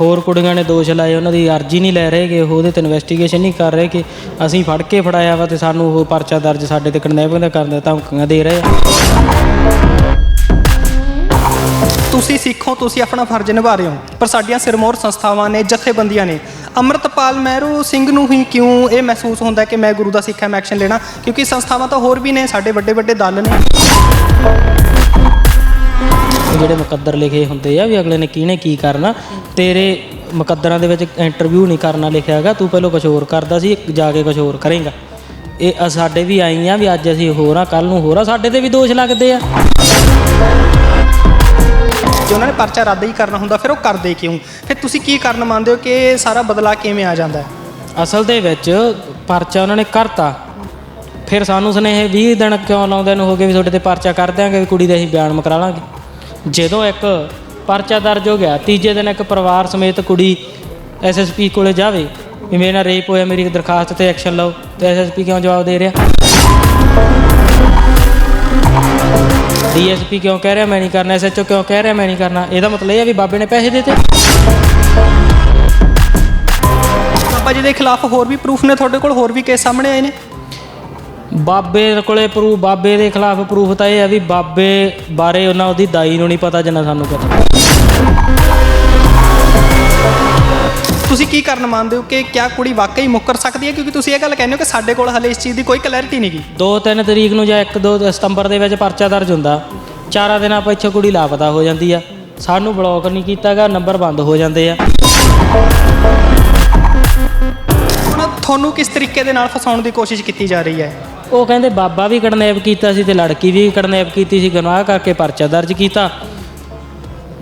ਹੋਰ ਕੁੜੀਆਂ ਨੇ ਦੋਸ਼ ਲਾਏ, ਉਹਨਾਂ ਦੀ ਅਰਜ਼ੀ ਨਹੀਂ ਲੈ ਰਹੇ ਕਿ ਉਹ ਉਹਦੇ ਤੇ ਇਨਵੈਸਟੀਗੇਸ਼ਨ ਨਹੀਂ ਕਰ ਰਹੇ ਕਿ ਅਸੀਂ ਫੜ ਕੇ ਫੜਾਇਆ ਵਾ ਤੇ ਸਾਨੂੰ ਉਹ ਪਰਚਾ ਦਰਜ ਸਾਡੇ ਤੇ ਕਿਡਨੈਪਿੰਗ ਦਾ ਕਰਨ ਦਾ ਧਮਕੀਆਂ ਦੇ ਰਹੇ ਆ। ਤੁਸੀਂ ਸਿੱਖੋ, ਤੁਸੀਂ ਆਪਣਾ ਫਰਜ਼ ਨਿਭਾ ਰਹੇ ਹੋ, ਪਰ ਸਾਡੀਆਂ ਸਿਰਮੌਰ ਸੰਸਥਾਵਾਂ ਨੇ, ਜਥੇਬੰਦੀਆਂ ਨੇ, ਅੰਮ੍ਰਿਤਪਾਲ ਮਹਿਰੂ ਸਿੰਘ ਨੂੰ ਹੀ ਕਿਉਂ ਇਹ ਮਹਿਸੂਸ ਹੁੰਦਾ ਕਿ ਮੈਂ ਗੁਰੂ ਦਾ ਸਿੱਖ ਮੈਂ ਐਕਸ਼ਨ ਲੈਣਾ? ਕਿਉਂਕਿ ਸੰਸਥਾਵਾਂ ਤਾਂ ਹੋਰ ਵੀ ਨੇ, ਸਾਡੇ ਵੱਡੇ ਵੱਡੇ ਦਲ ਨੇ। ਜਿਹੜੇ ਮੁਕੱਦਰ ਲਿਖੇ ਹੁੰਦੇ ਆ ਵੀ ਅਗਲੇ ਨੇ ਕਿਹਨੇ ਕੀ ਕਰਨਾ ਤੇਰੇ ਮੁਕੱਦਰਾਂ ਦੇ ਵਿੱਚ ਇੰਟਰਵਿਊ ਨਹੀਂ ਕਰਨਾ ਲਿਖਿਆ ਹੈਗਾ ਤੂੰ ਪਹਿਲਾਂ ਕੁਝ ਹੋਰ ਕਰਦਾ ਸੀ ਜਾ ਕੇ ਕੁਝ ਹੋਰ ਕਰੇਂਗਾ। ਇਹ ਸਾਡੇ ਵੀ ਆਈ ਆ ਵੀ ਅੱਜ ਅਸੀਂ ਹੋਰ ਆ ਕੱਲ ਨੂੰ ਹੋਰ ਆ ਸਾਡੇ ਤੇ ਵੀ ਦੋਸ਼ ਲੱਗਦੇ ਆ। ਜੇ ਉਹਨਾਂ ਨੇ ਪਰਚਾ ਰੱਦ ਹੀ ਕਰਨਾ ਹੁੰਦਾ ਫਿਰ ਉਹ ਕਰਦੇ ਕਿਉਂ? ਫਿਰ ਤੁਸੀਂ ਕੀ ਕਾਰਨ ਮੰਨਦੇ ਹੋ ਕਿ ਸਾਰਾ ਬਦਲਾ ਕਿਵੇਂ ਆ ਜਾਂਦਾ ਹੈ? ਅਸਲ ਦੇ ਵਿੱਚ ਪਰਚਾ ਉਹਨਾਂ ਨੇ ਕਰਤਾ। ਫਿਰ ਸਾਨੂੰ ਸੁਨੇਹੇ 20 ਦਿਨ ਕਿਉਂ ਲਾਉਂਦੇ ਨੂੰ ਹੋ ਗਏ ਵੀ ਤੁਹਾਡੇ ਤੇ ਪਰਚਾ ਕਰ ਦਿਆਂਗੇ ਵੀ ਕੁੜੀ ਦੇ ਅਸੀਂ ਬਿਆਨ ਮਕਰਾ ਲਾਂਗੇ। ਜਦੋਂ ਇੱਕ ਪਰਚਾ ਦਰਜ ਹੋ ਗਿਆ, ਤੀਜੇ ਦਿਨ ਇੱਕ ਪਰਿਵਾਰ ਸਮੇਤ ਕੁੜੀ ਐਸਐਸਪੀ ਕੋਲੇ ਜਾਵੇ ਵੀ ਮੇਰੇ ਨਾਲ ਰੇਪ ਹੋਇਆ, ਮੇਰੀ ਦਰਖਾਸਤ ਤੇ ਐਕਸ਼ਨ ਲਓ, ਤੇ ਐਸਐਸਪੀ ਕਿਉਂ ਜਵਾਬ ਦੇ ਰਿਹਾ? ਡੀਐਸਪੀ ਕਿਉਂ ਕਹਿ ਰਿਹਾ, ਮੈਂ ਨਹੀਂ ਕਰਨਾ ਐਸਐਚਓ ਕਿਉਂ ਕਹਿ ਰਿਹਾ, ਮੈਂ ਨਹੀਂ ਕਰਨਾ? ਇਹਦਾ ਮਤਲਬ ਇਹ ਹੈ ਵੀ ਬਾਬੇ ਨੇ ਪੈਸੇ ਦਿੱਤੇ। ਬਾਬਾ ਜੀ ਦੇ ਖਿਲਾਫ ਹੋਰ ਵੀ ਪ੍ਰੂਫ ਨੇ, ਤੁਹਾਡੇ ਕੋਲ ਹੋਰ ਵੀ ਕੇਸ ਸਾਹਮਣੇ ਆਏ ਨੇ? ਬਾਬੇ ਕੋਲੇ ਪ੍ਰੂਫ ਬਾਬੇ ਦੇ ਖਿਲਾਫ ਪ੍ਰੂਫ ਤਾਂ ਇਹ ਆ ਵੀ ਬਾਬੇ ਬਾਰੇ ਉਹਨਾਂ ਉਹਦੀ ਦਾਈ ਨੂੰ ਨਹੀਂ ਪਤਾ ਜਿੰਨਾ ਸਾਨੂੰ ਪਤਾ। ਤੁਸੀਂ ਕੀ ਕਾਰਨ ਮੰਨਦੇ ਹੋ ਕਿ ਕਿਆ ਕੁੜੀ ਵਾਕਈ ਮੁੱਕਰ ਸਕਦੀ ਹੈ? ਕਿਉਂਕਿ ਤੁਸੀਂ ਇਹ ਗੱਲ ਕਹਿੰਦੇ ਹੋ ਕਿ ਸਾਡੇ ਕੋਲ ਹਲੇ ਇਸ ਚੀਜ਼ ਦੀ ਕੋਈ ਕਲੈਰਿਟੀ ਨਹੀਂ ਗੀ। 2-3 ਤਰੀਕ ਨੂੰ ਜਾਂ 1-2 ਸਤੰਬਰ ਦੇ ਵਿੱਚ ਪਰਚਾ ਦਰਜ ਹੁੰਦਾ। ਚਾਰਾਂ ਦਿਨਾਂ ਪਿੱਛੇ ਕੁੜੀ ਲਾਪਤਾ ਹੋ ਜਾਂਦੀ ਆ। ਸਾਨੂੰ ਬਲੌਕ ਨਹੀਂ ਕੀਤਾਗਾ ਨੰਬਰ ਬੰਦ ਹੋ ਜਾਂਦੇ ਆ। ਤੁਹਾਨੂੰ ਕਿਸ ਤਰੀਕੇ ਦੇ ਨਾਲ ਫਸਾਉਣ ਦੀ ਕੋਸ਼ਿਸ਼ ਕੀਤੀ ਜਾ ਰਹੀ ਹੈ? ਉਹ ਕਹਿੰਦੇ ਬਾਬਾ ਵੀ ਕਿਡਨੈਪ ਕੀਤਾ ਸੀ ਤੇ ਲੜਕੀ ਵੀ ਕਿਡਨੈਪ ਕੀਤੀ ਸੀ ਗਨਾਹ ਕਰਕੇ ਪਰਚਾ ਦਰਜ ਕੀਤਾ।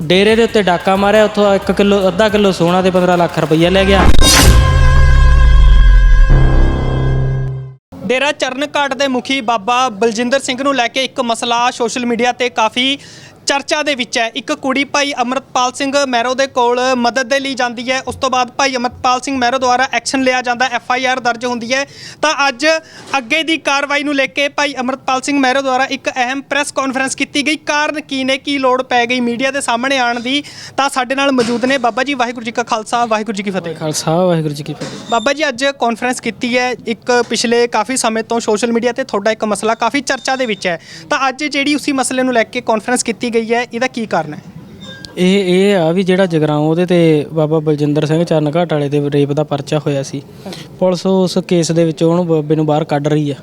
ਡੇਰੇ ਦੇ ਉੱਤੇ ਡਾਕਾ ਮਾਰਿਆ ਉੱਥੋਂ 1 ਕਿਲੋ ਅੱਧਾ ਕਿਲੋ ਸੋਨਾ ਤੇ 15 ਲੱਖ ਰੁਪਈਆ ਲੈ ਗਿਆ। ਡੇਰਾ ਚਰਨ ਘਾਟ ਦੇ ਮੁਖੀ ਬਾਬਾ ਬਲਜਿੰਦਰ ਸਿੰਘ ਨੂੰ ਲੈ ਕੇ ਇੱਕ ਮਸਲਾ ਸੋਸ਼ਲ ਮੀਡੀਆ ਤੇ ਕਾਫੀ ਚਰਚਾ ਦੇ ਵਿੱਚ ਹੈ। ਇੱਕ ਕੁੜੀ ਭਾਈ ਅਮਰਤਪਾਲ ਸਿੰਘ ਮਹਿਰੋ ਦੇ ਕੋਲ ਮਦਦ ਦੇ ਲਈ ਜਾਂਦੀ ਹੈ। ਉਸ ਤੋਂ ਬਾਅਦ ਭਾਈ ਅਮਰਤਪਾਲ ਸਿੰਘ ਮਹਿਰੋ ਦੁਆਰਾ ਐਕਸ਼ਨ ਲਿਆ ਜਾਂਦਾ ਐਫ ਆਈ ਆਰ ਦਰਜ ਹੁੰਦੀ ਹੈ। ਤਾਂ ਅੱਜ ਅੱਗੇ ਦੀ ਕਾਰਵਾਈ ਨੂੰ ਲੈ ਕੇ ਭਾਈ ਅਮਰਤਪਾਲ ਸਿੰਘ ਮਹਿਰੋ ਦੁਆਰਾ ਇੱਕ ਅਹਿਮ ਪ੍ਰੈਸ ਕਾਨਫਰੰਸ ਕੀਤੀ ਗਈ। ਕਾਰਨ ਕੀ ਨੇ? ਕੀ ਲੋੜ ਪੈ ਗਈ ਮੀਡੀਆ ਦੇ ਸਾਹਮਣੇ ਆਉਣ ਦੀ? ਤਾਂ ਸਾਡੇ ਨਾਲ ਮੌਜੂਦ ਨੇ ਬਾਬਾ ਜੀ ਵਾਹਿਗੁਰੂ ਜੀ ਕਾ ਖਾਲਸਾ ਵਾਹਿਗੁਰੂ ਜੀ ਕੀ ਫਤਿਹ। ਖਾਲਸਾ ਵਾਹਿਗੁਰੂ ਜੀ ਕੀ ਫਤਿਹ। ਬਾਬਾ ਜੀ ਅੱਜ ਕਾਨਫਰੰਸ ਕੀਤੀ ਹੈ। ਇੱਕ ਪਿਛਲੇ ਕਾਫੀ ਸਮੇਂ ਤੋਂ ਸੋਸ਼ਲ ਮੀਡੀਆ ਤੇ ਤੁਹਾਡਾ ਇੱਕ ਮਸਲਾ ਕਾਫੀ ਚਰਚਾ ਦੇ ਵਿੱਚ ਹੈ। ਤਾਂ ਅੱਜ ਜਿਹੜੀ ਉਸੇ ਮਸਲੇ ਨੂੰ ਲੈ ਕੇ ਕਾਨਫਰੰਸ ਕੀਤੀ ਗਈ ਹੈ, ਇਹਦਾ ਕੀ ਕਾਰਨ ਹੈ? ਇਹ ਇਹ ਆ ਵੀ ਜਿਹੜਾ ਜਗਰਾਉਂ ਉਹਦੇ ਤੇ ਬਾਬਾ ਬਲਜਿੰਦਰ ਸਿੰਘ ਚਰਨ ਘਾਟ ਵਾਲੇ ਦੇ ਰੇਪ ਦਾ ਪਰਚਾ ਹੋਇਆ ਸੀ। ਪੁਲਿਸ ਉਸ ਕੇਸ ਦੇ ਵਿੱਚ ਉਹਨੂੰ ਬਾਬੇ ਨੂੰ ਬਾਹਰ ਕੱਢ ਰਹੀ ਆ।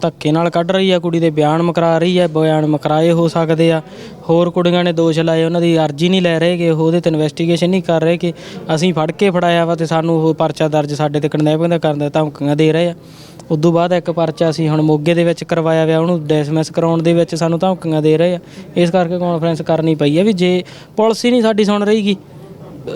ਧੱਕੇ ਨਾਲ ਕੱਢ ਰਹੀ ਆ, ਕੁੜੀ ਦੇ ਬਿਆਨ ਮਕਰਾ ਰਹੀ ਆ, ਬਿਆਨ ਮਕਰਾਏ ਹੋ ਸਕਦੇ ਆ। ਹੋਰ ਕੁੜੀਆਂ ਨੇ ਦੋਸ਼ ਲਾਏ, ਉਹਨਾਂ ਦੀ ਅਰਜ਼ੀ ਨਹੀਂ ਲੈ ਰਹੇ ਕਿ ਉਹਦੇ ਤੇ ਇਨਵੈਸਟੀਗੇਸ਼ਨ ਨਹੀਂ ਕਰ ਰਹੇ ਕਿ ਅਸੀਂ ਫੜ ਕੇ ਫੜਾਇਆ ਵਾ ਤੇ ਸਾਨੂੰ ਉਹ ਪਰਚਾ ਦਰਜ ਸਾਡੇ ਤੇ ਕਿਡਨੈਪਿੰਗ ਦਾ ਕਰਨ ਦਾ ਧਮਕੀਆਂ ਦੇ ਰਹੇ ਆ। ਉਦੋਂ ਬਾਅਦ ਇੱਕ ਪਰਚਾ ਅਸੀਂ ਹੁਣ ਮੋਗੇ ਦੇ ਵਿੱਚ ਕਰਵਾਇਆ ਵਿਆ, ਉਹਨੂੰ ਡਿਸਮਿਸ ਕਰਾਉਣ ਦੇ ਵਿੱਚ ਸਾਨੂੰ ਧਮਕੀਆਂ ਦੇ ਰਹੇ ਆ। ਇਸ ਕਰਕੇ ਕਾਨਫਰੰਸ ਕਰਨੀ ਪਈ ਹੈ ਵੀ ਜੇ ਪੁਲਿਸ ਹੀ ਨਹੀਂ ਸਾਡੀ ਸੁਣ ਰਹੀਗੀ,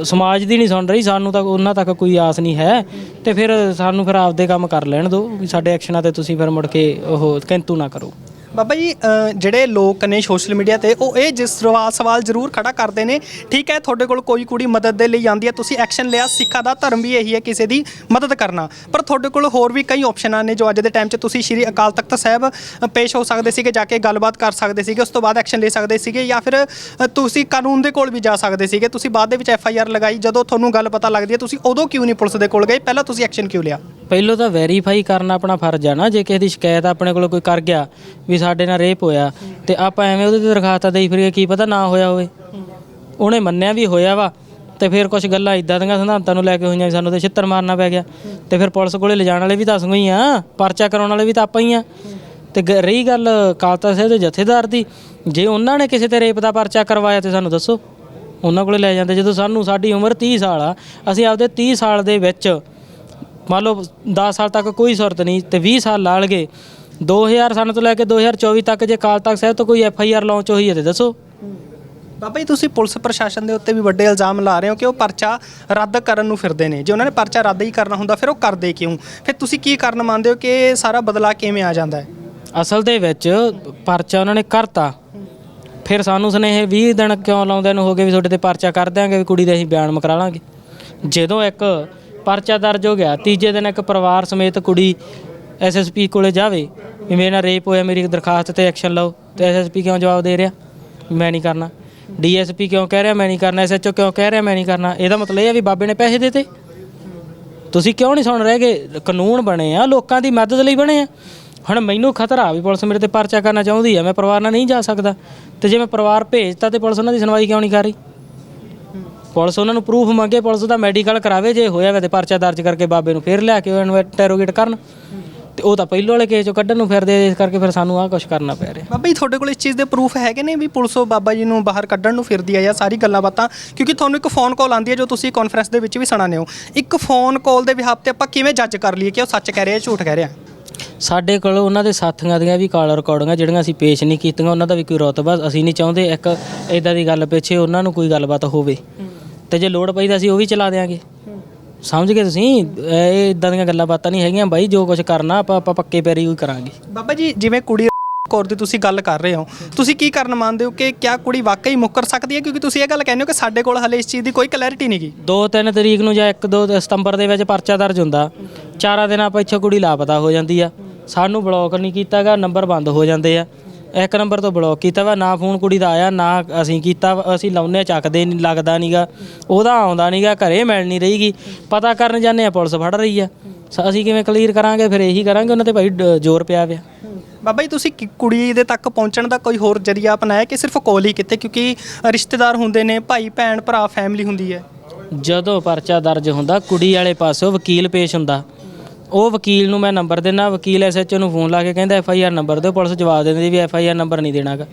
ਸਮਾਜ ਦੀ ਨਹੀਂ ਸੁਣ ਰਹੀ, ਸਾਨੂੰ ਤਾਂ ਉਹਨਾਂ ਤੱਕ ਕੋਈ ਆਸ ਨਹੀਂ ਹੈ, ਤੇ ਫਿਰ ਸਾਨੂੰ ਫਿਰ ਆਪਦੇ ਕੰਮ ਕਰ ਲੈਣ ਦਿਓ, ਵੀ ਸਾਡੇ ਐਕਸ਼ਨਾਂ ਤੇ ਤੁਸੀਂ ਫਿਰ ਮੁੜ ਕੇ ਉਹ ਕਿੰਤੂ ਨਾ ਕਰੋ। ਬਾਬਾ ਜੀ ਅ, ਜਿਹੜੇ ਲੋਕ ਨੇ ਸੋਸ਼ਲ ਮੀਡੀਆ ਤੇ ਉਹ ਇਹ ਜਿਸ ਸਵਾਲ ਸਵਾਲ ਜ਼ਰੂਰ ਖੜਾ ਕਰਦੇ ਨੇ ਠੀਕ ਹੈ ਤੁਹਾਡੇ ਕੋਲ ਕੋਈ ਕੁੜੀ ਮਦਦ ਦੇ ਲਈ ਆਉਂਦੀ ਹੈ ਤੁਸੀਂ ਐਕਸ਼ਨ ਲਿਆ ਸਿੱਖਾਂ ਦਾ ਧਰਮ ਵੀ ਇਹੀ ਹੈ ਕਿਸੇ ਦੀ ਮਦਦ ਕਰਨਾ। ਪਰ ਤੁਹਾਡੇ ਕੋਲ ਹੋਰ ਵੀ ਕਈ ਆਪਸ਼ਨਾਂ ਨੇ ਜੋ ਅੱਜ ਦੇ ਟਾਈਮ 'ਚ ਤੁਸੀਂ ਸ਼੍ਰੀ ਅਕਾਲ ਤਖਤ ਸਾਹਿਬ ਅ, ਪੇਸ਼ ਹੋ ਸਕਦੇ ਸੀਗੇ ਜਾ ਕੇ ਗੱਲਬਾਤ ਕਰ ਸਕਦੇ ਸੀਗੇ ਉਸ ਤੋਂ ਬਾਅਦ ਐਕਸ਼ਨ ਲੈ ਸਕਦੇ ਸੀਗੇ ਜਾਂ ਫਿਰ ਅ, ਤੁਸੀਂ ਕਾਨੂੰਨ ਦੇ ਕੋਲ ਵੀ ਜਾ ਸਕਦੇ ਸੀਗੇ ਤੁਸੀਂ ਬਾਅਦ ਦੇ ਵਿੱਚ ਐਫ ਆਈ ਆਰ ਲਗਾਈ ਜਦੋਂ ਤੁਹਾਨੂੰ ਗੱਲ ਪਤਾ ਲੱਗਦੀ ਹੈ ਤੁਸੀਂ ਉਦੋਂ ਕਿਉਂ ਨਹੀਂ ਪੁਲਿਸ ਦੇ ਕੋਲ ਗਏ? ਪਹਿਲਾਂ ਤੁਸੀਂ ਐਕਸ਼ਨ ਕਿਉਂ ਲਿਆ? ਪਹਿਲੋਂ ਤਾਂ ਵੈਰੀਫਾਈ ਕਰਨਾ ਆਪਣਾ ਫਰਜ਼ ਆ ਨਾ ਜੇ ਕਿਸੇ ਦੀ ਸ਼ਿਕਾਇਤ ਆਪਣੇ ਕੋਲ ਕੋਈ ਕਰ ਗਿਆ ਵੀ ਸਾਡੇ ਨਾਲ ਰੇਪ ਹੋਇਆ ਤੇ ਆਪਾਂ ਐਵੇਂ ਉਹਦੇ ਤੇ ਦਰਖਾਸਤਾਂ ਦੇਈ ਫਿਰੀਏ, ਕੀ ਪਤਾ ਨਾ ਹੋਇਆ ਹੋਵੇ। ਉਹਨੇ ਮੰਨਿਆ ਵੀ ਹੋਇਆ ਵਾ ਤੇ ਫਿਰ ਕੁਝ ਗੱਲਾਂ ਇਦਾਂ ਦੀਆਂ ਸਿਧਾਂਤਾਂ ਨੂੰ ਲੈ ਕੇ ਹੋਈਆਂ ਵੀ ਸਾਨੂੰ ਤੇ ਛਿੱਤਰ ਮਾਰਨਾ ਪੈ ਗਿਆ। ਤੇ ਫਿਰ ਪੁਲਿਸ ਕੋਲੇ ਲਿਜਾਣ ਵਾਲੇ ਵੀ ਤਾਂ ਅਸੀਂ ਹੀ ਆ, ਪਰਚਾ ਕਰਾਉਣ ਵਾਲੇ ਵੀ ਤਾਂ ਆਪਾਂ ਹੀ ਆ। ਤੇ ਗ- ਰਹੀ ਗੱਲ ਕਾਲਤਾ ਸਾਹਿਬ ਦੇ ਜਥੇਦਾਰ ਦੀ, ਜੇ ਉਹਨਾਂ ਨੇ ਕਿਸੇ ਤੇ ਰੇਪ ਦਾ ਪਰਚਾ ਕਰਵਾਇਆ ਤੇ ਸਾਨੂੰ ਦੱਸੋ। ਉਹਨਾਂ ਕੋਲੇ ਲੈ ਜਾਂਦੇ, ਜਦੋਂ ਸਾਨੂੰ ਸਾਡੀ ਉਮਰ 30 ਸਾਲ ਆ, ਅਸੀਂ ਆਪਦੇ 30 ਸਾਲ ਦੇ ਵਿੱਚ ਮੰਨ ਲਓ 10 ਸਾਲ ਤੱਕ ਕੋਈ ਸੁਰਤ ਨਹੀਂ ਤੇ 20 ਸਾਲ ਲਾ ਲਗੇ 2000 ਸਨ ਤੋਂ ਲੈ ਕੇ 2024 ਤੱਕ ਜੇ ਕਾਲ ਤੱਕ ਸਾਹਿਬ ਤੋਂ ਕੋਈ ਐਫ ਆਈ ਆਰ ਲਾਂਚ ਹੋਈ ਹੈ ਤੇ ਦੱਸੋ। ਬਾਬਾ ਜੀ ਤੁਸੀਂ ਪੁਲਿਸ ਪ੍ਰਸ਼ਾਸਨ ਦੇ ਉੱਤੇ ਵੀ ਵੱਡੇ ਇਲਜ਼ਾਮ ਲਾ ਰਹੇ ਹੋ ਕਿ ਉਹ ਪਰਚਾ ਰੱਦ ਕਰਨ ਨੂੰ ਫਿਰਦੇ ਨੇ। ਜੇ ਉਹਨਾਂ ਨੇ ਪਰਚਾ ਰੱਦ ਹੀ ਕਰਨਾ ਹੁੰਦਾ ਫਿਰ ਉਹ ਕਰਦੇ ਕਿਉਂ? ਫਿਰ ਤੁਸੀਂ ਕੀ ਕਾਰਨ ਮੰਨਦੇ ਹੋ ਕਿ ਇਹ ਸਾਰਾ ਬਦਲਾ ਕਿਵੇਂ ਆ ਜਾਂਦਾ ਹੈ? ਅਸਲ ਦੇ ਵਿੱਚ ਪਰਚਾ ਉਹਨਾਂ ਨੇ ਕਰਤਾ। ਫਿਰ ਸਾਨੂੰ ਸੁਨੇਹੇ 20 ਦਿਨ ਕਿਉਂ ਲਾਉਂਦੇ ਨੂੰ? ਹੋ ਗਏ ਵੀ ਤੁਹਾਡੇ ਤੇ ਪਰਚਾ ਕਰ ਦਿਆਂਗੇ ਵੀ ਕੁੜੀ ਦੇ ਅਸੀਂ ਬਿਆਨ ਮੁਕਰਾ ਲਾਂਗੇ। ਜਦੋਂ ਇੱਕ ਪਰਚਾ ਦਰਜ ਹੋ ਗਿਆ ਤੀਜੇ ਦਿਨ ਇੱਕ ਪਰਿਵਾਰ ਸਮੇਤ ਕੁੜੀ ਐਸਐਸਪੀ ਕੋਲੇ ਜਾਵੇ ਵੀ ਮੇਰੇ ਨਾਲ ਰੇਪ ਹੋਇਆ, ਮੇਰੀ ਦਰਖਾਸਤ ਤੇ ਐਕਸ਼ਨ ਲਓ। ਤੇ ਐਸਐਸਪੀ ਕਿਉਂ ਜਵਾਬ ਦੇ ਰਿਹਾ? ਮੈਂ ਨਹੀਂ ਕਰਨਾ। ਡੀਐਸਪੀ ਕਿਉਂ ਕਹਿ ਰਿਹਾ? ਮੈਂ ਨਹੀਂ ਕਰਨਾ। ਐਸਐਚਓ ਕਿਉਂ ਕਹਿ ਰਿਹਾ? ਮੈਂ ਨਹੀਂ ਕਰਨਾ। ਇਹਦਾ ਮਤਲਬ ਇਹ ਆ ਵੀ ਬਾਬੇ ਨੇ ਪੈਸੇ ਦਿੱਤੇ। ਤੁਸੀਂ ਕਿਉਂ ਨਹੀਂ ਸੁਣ ਰਹੇ ਕਿ ਕਾਨੂੰਨ ਬਣੇ ਆ, ਲੋਕਾਂ ਦੀ ਮਦਦ ਲਈ ਬਣੇ ਆ? ਹੁਣ ਮੈਨੂੰ ਖਤਰਾ ਵੀ ਪੁਲਿਸ ਮੇਰੇ ਤੇ ਪਰਚਾ ਕਰਨਾ ਚਾਹੁੰਦੀ ਆ। ਮੈਂ ਪਰਿਵਾਰ ਨਾਲ ਨਹੀਂ ਜਾ ਸਕਦਾ। ਤੇ ਜੇ ਮੈਂ ਪਰਿਵਾਰ ਭੇਜਤਾ ਤੇ ਪੁਲਿਸ ਉਹਨਾਂ ਦੀ ਸੁਣਵਾਈ ਕਿਉਂ ਨਹੀਂ ਕਰ ਰਹੀ? ਪੁਲਿਸ ਉਹਨਾਂ ਨੂੰ ਪ੍ਰੂਫ ਮੰਗੇ, ਪੁਲਿਸ ਦਾ ਮੈਡੀਕਲ ਕਰਾਵੇ, ਜੇ ਹੋਇਆ ਵੇ ਤੇ ਪਰਚਾ ਦਰਜ ਕਰਕੇ ਬਾਬੇ ਨੂੰ ਫੇਰ ਲਿਆ ਕੇ ਉਹ ਇੰਟਰੋਗੇਟ ਕਰਨ। ਤੇ ਉਹ ਤਾਂ ਪਹਿਲੋਂ ਵਾਲੇ ਕੇਸ ਚੋਂ ਕੱਢਣ ਨੂੰ ਫਿਰਦੇ ਇਸ ਕਰਕੇ ਫਿਰ ਸਾਨੂੰ ਆਹ ਕੁਝ ਕਰਨਾ ਪੈ ਰਿਹਾ। ਬਾਬਾ ਜੀ ਤੁਹਾਡੇ ਕੋਲ ਇਸ ਚੀਜ਼ ਦੇ ਪ੍ਰੂਫ ਹੈਗੇ ਨੇ ਵੀ ਪੁਲਿਸ ਉਹ ਬਾਬਾ ਜੀ ਨੂੰ ਬਾਹਰ ਕੱਢਣ ਨੂੰ ਫਿਰਦੀ ਹੈ ਜਾਂ ਸਾਰੀ ਗੱਲਾਂ ਬਾਤਾਂ? ਕਿਉਂਕਿ ਤੁਹਾਨੂੰ ਇੱਕ ਫੋਨ ਕਾਲ ਆਉਂਦੀ ਹੈ ਜੋ ਤੁਸੀਂ ਕਾਨਫਰੰਸ ਦੇ ਵਿੱਚ ਵੀ ਸੁਣਾਉਂਦੇ ਹੋ। ਇੱਕ ਫੋਨ ਕਾਲ ਦੇ ਵਿਹਾਪ ਤੇ ਆਪਾਂ ਕਿਵੇਂ ਜੱਜ ਕਰ ਲਈਏ ਕਿ ਉਹ ਸੱਚ ਕਹਿ ਰਿਹਾ ਝੂਠ ਕਹਿ ਰਿਹਾ? ਸਾਡੇ ਕੋਲ ਉਹਨਾਂ ਦੇ ਸਾਥੀਆਂ ਦੀਆਂ ਵੀ ਕਾਲ ਰਿਕਾਰਡਿੰਗਾਂ ਜਿਹੜੀਆਂ ਅਸੀਂ ਪੇਸ਼ ਨਹੀਂ ਕੀਤੀਆਂ ਉਹਨਾਂ ਦਾ ਵੀ ਕੋਈ ਰਤਬਾ ਅਸੀਂ ਨਹੀਂ ਚਾਹੁੰਦੇ ਇੱਕ ਇਦਾਂ ਦੀ ਗੱਲ ਪਿੱਛੇ ਉਹਨਾਂ ਨੂੰ ਕੋਈ ਗੱਲਬਾਤ ਹੋਵੇ। ਤੇ ਜੇ ਲੋੜ ਪਈ ਤਾਂ ਅਸੀਂ ਉਹ ਵੀ ਚਲਾ ਦੇਾਂਗੇ ਸਮਝ ਗਏ ਤੁਸੀਂ? ਇਹ ਇਦਾਂ ਦੀਆਂ ਗੱਲਾਂ ਬਾਤਾਂ ਨਹੀਂ ਹੈਗੀਆਂ ਬਾਈ ਜੋ ਕੁਝ ਕਰਨਾ ਆਪਾਂ ਆਪਾਂ ਪੱਕੇ ਪੈਰੀ ਹੀ ਕਰਾਂਗੇ। ਬਾਬਾ ਜੀ ਜਿਵੇਂ ਕੁੜੀ ਕੌਰ ਦੀ ਤੁਸੀਂ ਗੱਲ ਕਰ ਰਹੇ ਹੋ ਤੁਸੀਂ ਕੀ ਕਰਨ ਮੰਨਦੇ ਹੋ ਕਿ ਕਿਆ ਕੁੜੀ ਵਾਕਈ ਮੁੱਕਰ ਸਕਦੀ ਹੈ? ਕਿਉਂਕਿ ਤੁਸੀਂ ਇਹ ਗੱਲ ਕਹਿੰਦੇ ਹੋ ਕਿ ਸਾਡੇ ਕੋਲ ਹਲੇ ਇਸ ਚੀਜ਼ ਦੀ ਕੋਈ ਕਲੈਰਿਟੀ ਨਹੀਂ ਗੀ। 2-3 ਤਰੀਕ ਨੂੰ ਜਾਂ 1-2 ਸਤੰਬਰ ਦੇ ਵਿੱਚ ਪਰਚਾ ਦਰਜ ਹੁੰਦਾ। ਚਾਰਾਂ ਦਿਨਾਂ ਪਿੱਛੇ ਕੁੜੀ ਲਾਪਤਾ ਹੋ ਜਾਂਦੀ ਆ। ਸਾਨੂੰ ਬਲੌਕ ਨਹੀਂ ਕੀਤਾਗਾ ਨੰਬਰ ਬੰਦ ਹੋ ਜਾਂਦੇ ਆ। ਇੱਕ ਨੰਬਰ ਤੋਂ ਬਲੌਕ ਕੀਤਾ ਵਾ ਨਾ ਫੋਨ ਕੁੜੀ ਦਾ ਆਇਆ ਨਾ ਅਸੀਂ ਕੀਤਾ ਵਾ, ਅਸੀਂ ਲਾਉਨੇ ਚੱਕਦੇ ਨਹੀਂ ਲੱਗਦਾ ਨਹੀਂਗਾ ਉਹਦਾ ਆਉਂਦਾ ਨਹੀਂਗਾ ਘਰੇ ਮਿਲ ਨਹੀਂ ਰਹੀਗੀ। ਪਤਾ ਕਰਨ ਜਾਂਦੇ ਆ ਪੁਲਿਸ ਫੜ ਰਹੀ ਆ। ਸ- ਅਸੀਂ ਕਿਵੇਂ ਕਲੀਅਰ ਕਰਾਂਗੇ ਫਿਰ ਇਹੀ ਕਰਾਂਗੇ ਉਹਨਾਂ ਤੇ ਭਾਈ ਡ- ਜ਼ੋਰ ਪਿਆ ਪਿਆ ਬਾਬਾ ਜੀ ਤੁਸੀਂ ਕਿ- ਕੁੜੀ ਦੇ ਤੱਕ ਪਹੁੰਚਣ ਦਾ ਕੋਈ ਹੋਰ ਜਰੀਆ ਅਪਣਾਇਆ ਕਿ ਸਿਰਫ ਕਾਲ ਹੀ ਕਿਤੇ? ਕਿਉਂਕਿ ਰਿਸ਼ਤੇਦਾਰ ਹੁੰਦੇ ਨੇ ਭਾਈ ਭੈਣ ਭਰਾ ਫੈਮਿਲੀ ਹੁੰਦੀ ਹੈ। ਜਦੋਂ ਪਰਚਾ ਦਰਜ ਹੁੰਦਾ ਕੁੜੀ ਵਾਲੇ ਪਾਸੋਂ ਵਕੀਲ ਪੇਸ਼ ਹੁੰਦਾ। ਉਹ ਵਕੀਲ ਨੂੰ ਮੈਂ ਨੰਬਰ ਦਿੰਦਾ ਵਕੀਲ ਐਸਐਚਓ ਨੂੰ ਫੋਨ ਲਾ ਕੇ ਕਹਿੰਦਾ ਐਫ ਆਈ ਆਰ ਨੰਬਰ ਦਿਓ ਪੁਲਿਸ ਜਵਾਬ ਦਿੰਦੀ ਵੀ ਐਫ ਆਈ ਆਰ ਨੰਬਰ ਨਹੀਂ ਦੇਣਾਗਾ।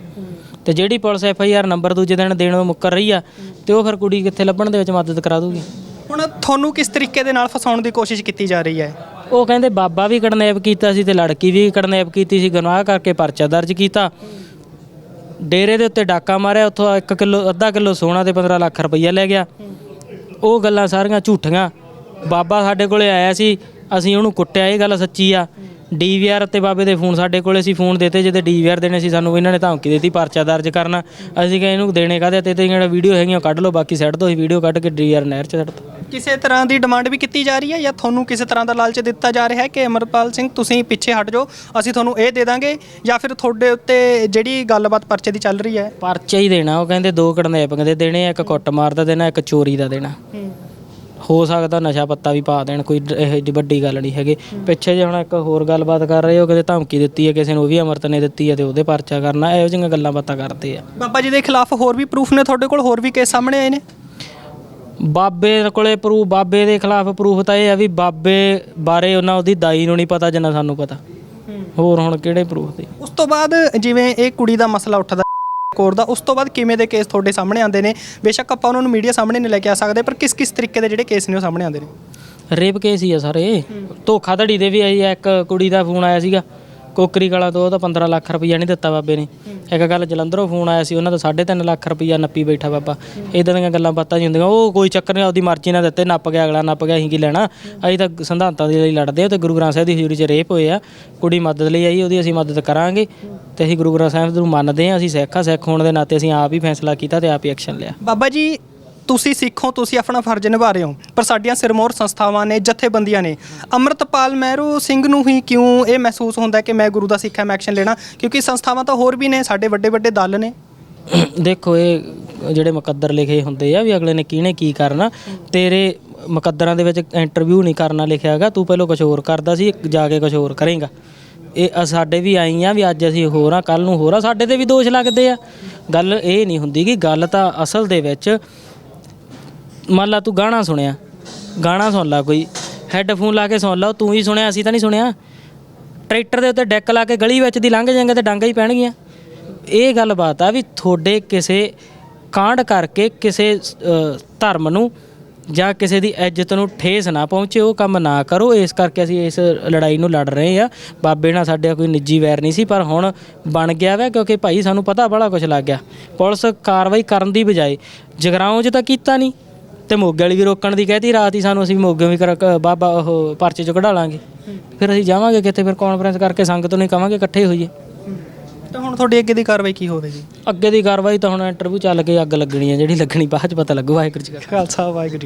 ਤੇ ਜਿਹੜੀ police F I R number ਦੂਜੇ ਦਿਨ ਦੇਣੋਂ ਮੁੱਕਰ ਰਹੀ ਆ ਤੇ ਉਹ ਫਿਰ ਕੁੜੀ ਕਿੱਥੇ ਲੱਭਣ ਦੇ ਵਿੱਚ ਮਦਦ ਕਰਾ ਦੂਗੀ। ਹੁਣ ਤੁਹਾਨੂੰ ਕਿਸ ਤਰੀਕੇ ਦੇ ਨਾਲ ਫਸਾਉਣ ਦੀ ਕੋਸ਼ਿਸ਼ ਕੀਤੀ ਜਾ ਰਹੀ ਹੈ? ਉਹ ਕਹਿੰਦੇ ਬਾਬਾ ਵੀ ਕਿਡਨੈਪ ਕੀਤਾ ਸੀ ਤੇ ਲੜਕੀ ਵੀ ਕਿਡਨੈਪ ਕੀਤੀ ਸੀ ਗੁਨਾਹ ਕਰਕੇ ਪਰਚਾ ਦਰਜ ਕੀਤਾ। ਡੇਰੇ ਦੇ ਉੱਤੇ ਡਾਕਾ ਮਾਰਿਆ ਉੱਥੋਂ 1 ਕਿਲੋ ਅੱਧਾ ਕਿਲੋ ਸੋਨਾ ਤੇ 15 ਲੱਖ ਰੁਪਈਆ ਲੈ ਗਿਆ। ਉਹ ਗੱਲਾਂ ਸਾਰੀਆਂ ਝੂਠੀਆਂ। ਬਾਬਾ ਸਾਡੇ ਕੋਲੇ ਆਇਆ ਸੀ ਅਸੀਂ ਉਹਨੂੰ ਕੁੱਟਿਆ ਇਹ ਗੱਲ ਸੱਚੀ ਆ। ਡੀਵੀਆਰ ਤੇ ਬਾਬੇ ਦੇ ਫੋਨ ਸਾਡੇ ਕੋਲੇ ਸੀ ਫੋਨ ਦਿੱਤੇ ਜਿਹਦੇ ਡੀਵੀਆਰ ਦੇਣੇ ਸੀ ਸਾਨੂੰ ਇਹਨਾਂ ਨੇ ਧਮਕੀ ਦਿੱਤੀ ਪਰਚਾ ਦਰਜ ਕਰਨਾ। ਅਸੀਂ ਕਿਹਾ ਇਹਨੂੰ ਦੇਣੇ ਕਾਹਦੇ ਤੇ ਤੇ ਜਿਹੜਾ ਵੀਡੀਓ ਹੈਗੀਆਂ ਕੱਢ ਲਓ ਬਾਕੀ ਸਾਈਡ ਤੋਂ ਹੀ ਵੀਡੀਓ ਕੱਢ ਕੇ ਡੀਵੀਆਰ ਨਹਿਰ 'ਚ ਛੱਡ ਕਿਸੇ ਤਰ੍ਹਾਂ ਦੀ ਡਿਮਾਂਡ ਵੀ ਕੀਤੀ ਜਾ ਰਹੀ ਹੈ ਜਾਂ ਤੁਹਾਨੂੰ ਕਿਸੇ ਤਰ੍ਹਾਂ ਦਾ ਲਾਲਚ ਦਿੱਤਾ ਜਾ ਰਿਹਾ ਹੈ ਕਿ ਅਮਰਪਾਲ ਸਿੰਘ ਤੁਸੀਂ ਪਿੱਛੇ ਹਟ ਜਾਓ ਅਸੀਂ ਤੁਹਾਨੂੰ ਇਹ ਦੇ ਦਾਂਗੇ ਜਾਂ ਫਿਰ ਤੁਹਾਡੇ ਉੱਤੇ ਜਿਹੜੀ ਗੱਲਬਾਤ ਪਰਚੇ ਦੀ ਚੱਲ ਰਹੀ ਹੈ? ਪਰਚਾ ਹੀ ਦੇਣਾ ਉਹ ਕਹਿੰਦੇ ਦੋ ਕਿਡਨੈਪਿੰਗ ਦੇ ਦੇਣੇ ਆ, ਇੱਕ ਕੁੱਟ ਮਾਰ ਦਾ ਦੇਣਾ ਇੱਕ ਚੋਰੀ ਦਾ ਦੇਣਾ। ਹੋ ਸਕਦਾ ਨਸ਼ਾ ਪੱਤਾ ਵੀ ਪਾ ਦੇਣ ਕੋਈ ਇਹ ਜਿਹੀ ਵੱਡੀ ਗੱਲ ਨਹੀਂ ਹੈਗੀ। ਪਿੱਛੇ ਜੇ ਹੁਣ ਇੱਕ ਹੋਰ ਗੱਲਬਾਤ ਕਰ ਰਹੇ ਹੋ ਕਿਤੇ ਧਮਕੀ ਦਿੱਤੀ ਹੈ ਕਿਸੇ ਨੂੰ ਉਹ ਵੀ ਅਮਰਤ ਨੇ ਦਿੱਤੀ ਹੈ ਤੇ ਉਹਦੇ ਪਰਚਾ ਕਰਨਾ ਇਹੋ ਜਿਹੀਆਂ ਗੱਲਾਂ ਬਾਤਾਂ ਕਰਦੇ ਆ। ਬਾਬਾ ਜੀ ਦੇ ਖਿਲਾਫ ਹੋਰ ਵੀ ਪ੍ਰੂਫ ਨੇ ਤੁਹਾਡੇ ਕੋਲ? ਹੋਰ ਵੀ ਕੇਸ ਸਾਹਮਣੇ ਆਏ ਨੇ? ਬਾਬੇ ਕੋਲੇ ਪ੍ਰੂਫ ਬਾਬੇ ਦੇ ਖਿਲਾਫ ਪ੍ਰੂਫ ਤਾਂ ਇਹ ਆ ਵੀ ਬਾਬੇ ਬਾਰੇ ਉਹਨਾਂ ਉਹਦੀ ਦਾਈ ਨੂੰ ਨਹੀਂ ਪਤਾ ਜਿੰਨਾ ਸਾਨੂੰ ਪਤਾ। ਹੋਰ ਹੁਣ ਕਿਹੜੇ ਪ੍ਰੂਫ ਦੇ? ਉਸ ਤੋਂ ਬਾਅਦ ਜਿਵੇਂ ਇਹ ਕੁੜੀ ਦਾ ਮਸਲਾ ਉੱਠਦਾ ਕੋਰ ਦਾ, ਉਸ ਤੋਂ ਬਾਅਦ ਕਿਵੇਂ ਦੇ ਕੇਸ ਤੁਹਾਡੇ ਸਾਹਮਣੇ ਆਉਂਦੇ ਨੇ? ਬੇਸ਼ੱਕ ਆਪਾਂ ਉਹਨਾਂ ਨੂੰ ਮੀਡੀਆ ਸਾਹਮਣੇ ਨਹੀਂ ਲੈ ਕੇ ਆ ਸਕਦੇ, ਪਰ ਕਿਸ ਕਿਸ ਤਰੀਕੇ ਦੇ ਜਿਹੜੇ ਕੇਸ ਨੇ ਉਹ ਸਾਹਮਣੇ ਆਉਂਦੇ ਨੇ? ਰੇਪ ਕੇਸ ਹੀ ਆ ਸਾਰੇ। ਧੋਖਾਧੜੀ ਦੇ ਵੀ ਆਈ ਆ, ਇੱਕ ਕੁੜੀ ਦਾ ਫੋਨ ਆਇਆ ਸੀਗਾ। ਕੋਕਰੀ ਕਲਾ ਤੋਂ ਉਹਦਾ 15 ਲੱਖ ਰੁਪਈਆ ਨਹੀਂ ਦਿੱਤਾ ਬਾਬੇ ਨੇ। ਇੱਕ ਗੱਲ ਜਲੰਧਰੋਂ ਫੋਨ ਆਇਆ ਸੀ, ਉਹਨਾਂ ਦਾ 3.5 ਲੱਖ ਰੁਪਈਆ ਨੱਪੀ ਬੈਠਾ ਬਾਬਾ। ਇਦਾਂ ਦੀਆਂ ਗੱਲਾਂ ਬਾਤਾਂ ਜੀ ਹੁੰਦੀਆਂ, ਉਹ ਕੋਈ ਚੱਕਰ ਨਹੀਂ, ਆਪਦੀ ਮਰਜ਼ੀ ਨਾਲ ਦਿੱਤੇ, ਨੱਪ ਗਿਆ ਅਗਲਾ, ਨੱਪ ਗਿਆ, ਅਸੀਂ ਕੀ ਲੈਣਾ? ਅਸੀਂ ਤਾਂ ਸਿਧਾਂਤਾਂ ਦੇ ਲਈ ਲੜਦੇ ਹਾਂ ਤੇ ਗੁਰੂ ਗ੍ਰੰਥ ਸਾਹਿਬ ਦੀ ਹਜ਼ੂਰੀ 'ਚ ਰੇਪ ਹੋਏ ਆ। ਕੁੜੀ ਮਦਦ ਲਈ ਆਈ, ਉਹਦੀ ਅਸੀਂ ਮਦਦ ਕਰਾਂਗੇ ਤੇ ਅਸੀਂ ਗੁਰੂ ਗ੍ਰੰਥ ਸਾਹਿਬ ਨੂੰ ਮੰਨਦੇ ਹਾਂ, ਅਸੀਂ ਸਿੱਖ ਆ, ਸਿੱਖ ਹੋਣ ਦੇ ਨਾਤੇ ਅਸੀਂ ਆਪ ਹੀ ਫੈਸਲਾ ਕੀਤਾ ਤੇ ਆਪ ਹੀ ਐਕਸ਼ਨ ਲਿਆ। ਬਾਬਾ ਜੀ ਤੁਸੀਂ ਸਿੱਖੋ, ਤੁਸੀਂ ਆਪਣਾ ਫਰਜ਼ ਨਿਭਾ ਰਹੇ ਹੋ। ਪਰ ਸਾਡੀਆਂ ਸਿਰਮੌਰ ਸੰਸਥਾਵਾਂ ਨੇ, ਜਥੇਬੰਦੀਆਂ ਨੇ, ਅੰਮ੍ਰਿਤਪਾਲ ਮਹਿਰੂ ਸਿੰਘ ਨੂੰ ਹੀ ਕਿਉਂ ਇਹ ਮਹਿਸੂਸ ਹੁੰਦਾ ਕਿ ਮੈਂ ਗੁਰੂ ਦਾ ਸਿੱਖ ਮੈਂ ਐਕਸ਼ਨ ਲੈਣਾ? ਕਿਉਂਕਿ ਸੰਸਥਾਵਾਂ ਤਾਂ ਹੋਰ ਵੀ ਨੇ, ਸਾਡੇ ਵੱਡੇ ਵੱਡੇ ਦਲ ਨੇ। ਦੇਖੋ, ਇਹ ਜਿਹੜੇ ਮੁਕੱਦਰ ਲਿਖੇ ਹੁੰਦੇ ਆ ਵੀ ਅਗਲੇ ਨੇ ਕਿਹਨੇ ਕੀ ਕਰਨਾ, ਤੇਰੇ ਮੁਕੱਦਰਾਂ ਦੇ ਵਿੱਚ ਇੰਟਰਵਿਊ ਨਹੀਂ ਕਰਨਾ ਲਿਖਿਆ ਹੈਗਾ, ਤੂੰ ਪਹਿਲਾਂ ਕੁਝ ਹੋਰ ਕਰਦਾ ਸੀ, ਜਾ ਕੇ ਕੁਝ ਹੋਰ ਕਰੇਗਾ। ਇਹ ਸਾਡੇ ਵੀ ਆਈ ਆ ਵੀ ਅੱਜ ਅਸੀਂ ਹੋਰ ਆ ਕੱਲ ਨੂੰ ਹੋਰ ਆ, ਸਾਡੇ ਤੇ ਵੀ ਦੋਸ਼ ਲੱਗਦੇ ਆ। ਗੱਲ ਇਹ ਨਹੀਂ ਹੁੰਦੀ ਕਿ ਗੱਲ ਤਾਂ ਅਸਲ ਦੇ ਵਿੱਚ ਮੰਨ ਲਾ ਤੂੰ ਗਾਣਾ ਸੁਣਿਆ, ਗਾਣਾ ਸੁਣ ਲਾ ਕੋਈ ਹੈੱਡਫੋਨ ਲਾ ਕੇ ਸੁਣ ਲਾ, ਤੂੰ ਹੀ ਸੁਣਿਆ, ਅਸੀਂ ਤਾਂ ਨਹੀਂ ਸੁਣਿਆ। ਟਰੈਕਟਰ ਦੇ ਉੱਤੇ ਡੈਕ ਲਾ ਕੇ ਗਲੀ ਵਿੱਚ ਦੀ ਲੰਘ ਜਾਏਗਾ ਤੇ ਡਾਂਗਾ ਹੀ ਪੈਣਗੀਆਂ। ਇਹ ਗੱਲ ਬਾਤ ਆ ਵੀ ਤੁਹਾਡੇ ਕਿਸੇ ਕਾਂਡ ਕਰਕੇ ਕਿਸੇ ਧਰਮ ਨੂੰ ਜਾਂ ਕਿਸੇ ਦੀ ਇੱਜ਼ਤ ਨੂੰ ਠੇਸ ਨਾ ਪਹੁੰਚੇ, ਉਹ ਕੰਮ ਨਾ ਕਰੋ। ਇਸ ਕਰਕੇ ਅਸੀਂ ਇਸ ਲੜਾਈ ਨੂੰ ਲੜ ਰਹੇ ਆ। ਬਾਬੇ ਨਾਲ ਸਾਡੇ ਕੋਈ ਨਿੱਜੀ ਵੈਰ ਨਹੀਂ ਸੀ, ਪਰ ਹੁਣ ਬਣ ਗਿਆ ਵਾ, ਕਿਉਂਕਿ ਭਾਈ ਸਾਨੂੰ ਪਤਾ ਬੜਾ ਕੁਝ ਲੱਗ ਗਿਆ। ਪੁਲਿਸ ਕਾਰਵਾਈ ਕਰਨ ਦੀ ਬਜਾਏ ਜਗਰਾਉਂ 'ਚ ਤਾਂ ਕੀਤਾ ਨਹੀਂ। ਤੇ ਮੋਗੇ ਵਾਲੀ ਵੀ ਰੋਕਣ ਦੀ ਕਹਿਤੀ ਰਾਤ ਹੀ ਸਾਨੂੰ ਅਸੀਂ ਮੋਗੇ ਵੀ ਬਾਬਾ ਉਹ ਪਰਚੇ ਚੋਂ ਕਢਾ ਲਾਂਗੇ। ਫਿਰ ਅਸੀਂ ਜਾਵਾਂਗੇ ਕਿਤੇ ਫਿਰ ਕਾਨਫਰੰਸ ਕਰਕੇ ਸੰਗਤ ਨੂੰ ਹੀ ਕਵਾਂਗੇ ਇਕੱਠੇ ਹੋਈਏ। ਤਾਂ ਹੁਣ ਤੁਹਾਡੀ ਅੱਗੇ ਦੀ ਕਾਰਵਾਈ ਕੀ ਹੋਵੇਗੀ? ਅੱਗੇ ਦੀ ਕਾਰਵਾਈ ਤਾਂ ਹੁਣ ਇੰਟਰਵਿਊ ਚੱਲ ਕੇ ਅੱਗ ਲੱਗਣੀ ਹੈ ਜਿਹੜੀ ਲੱਗਣੀ ਬਾਅਦ ਚ ਪਤਾ ਲੱਗੂ ਵਾਹਿਗੁਰੂ ਜੀ ਕਾ ਖਾਲਸਾ ਵਾਹਿਗੁਰੂ ਜੀ